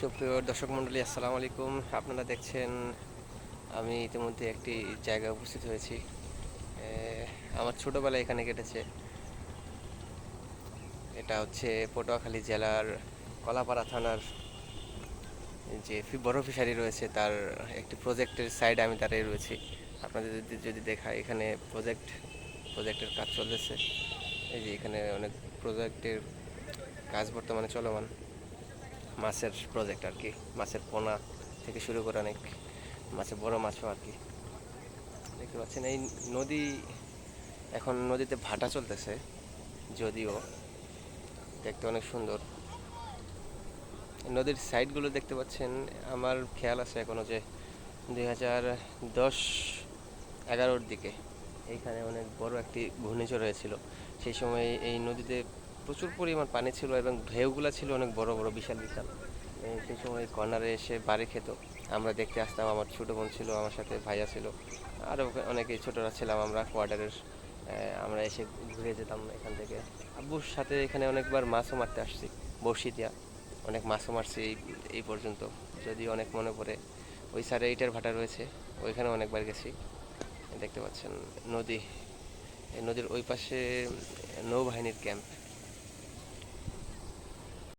সুপ্রিয় দর্শক মণ্ডলী, আসসালামু আলাইকুম। আপনারা দেখছেন, আমি ইতিমধ্যে একটি জায়গায় উপস্থিত হয়েছি। আমার ছোটোবেলা এখানে কেটেছে। এটা হচ্ছে পটুয়াখালী জেলার কলাপাড়া থানার যে বড় ফিশারি রয়েছে, তার একটি প্রজেক্টের সাইডে আমি দাঁড়িয়ে রয়েছি। আপনাদের যদি যদি দেখা, এখানে প্রজেক্ট, প্রজেক্টের কাজ চলতেছে। এই যে এখানে অনেক প্রজেক্টের কাজ বর্তমানে চলমান। মাছের প্রজেক্ট আর কি। মাছের পোনা থেকে শুরু করে অনেক মাছের বড় মাছও আর কি। দেখতে পাচ্ছেন, এই নদী এখন নদীতে ভাটা চলতেছে, যদিও দেখতে অনেক সুন্দর। নদীর সাইডগুলো দেখতে পাচ্ছেন, আমার খেয়াল আছে এখনও যে দুই হাজার দশ এগারোর দিকে এইখানে অনেক বড় একটি ঘূর্ণিঝড় হয়েছিল। সেই সময় এই নদীতে প্রচুর পরিমাণ পানি ছিল এবং ঢেউগুলো ছিল অনেক বড় বড় বিশাল বিশাল। সেই সময় কর্নারে এসে বাড়ি খেত। আমরা দেখতে আসতাম, আমার ছোটো বোন ছিল, আমার সাথে ভাইয়া ছিল আরও অনেকেই ছোটরা ছিলাম আমরা কোয়ার্টারের আমরা এসে ঘুরে যেতাম এখান থেকে। আব্বুর সাথে এখানে অনেকবার মাছও মারতে আসছি, বড়শি দিয়া। অনেক মাছও মারছি এই এই পর্যন্ত। যদি অনেক মনে পড়ে, ওই সাইডে ইটের ভাটা রয়েছে, ওইখানে অনেকবার গেছি। দেখতে পাচ্ছেন নদী নদীর ওই পাশে নৌবাহিনীর ক্যাম্প।